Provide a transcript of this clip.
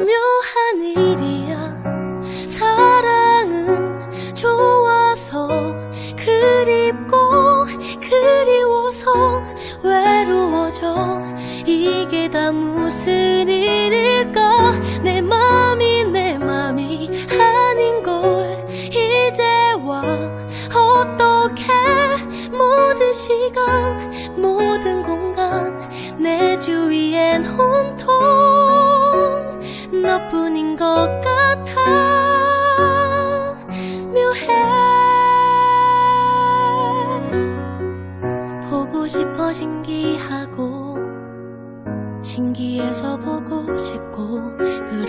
참 묘한 일이야. 사랑은 좋아서 그립고 그리워서 외로워져. 이게 다 무슨 일일까? 내 맘이 내 맘이 아닌 걸 이제와 어떻게 모든 시간 모든 공간 내 주위엔 온통 너 뿐인 것 같아. 묘해. 보고 싶어 신기하고 신기해서 보고 싶고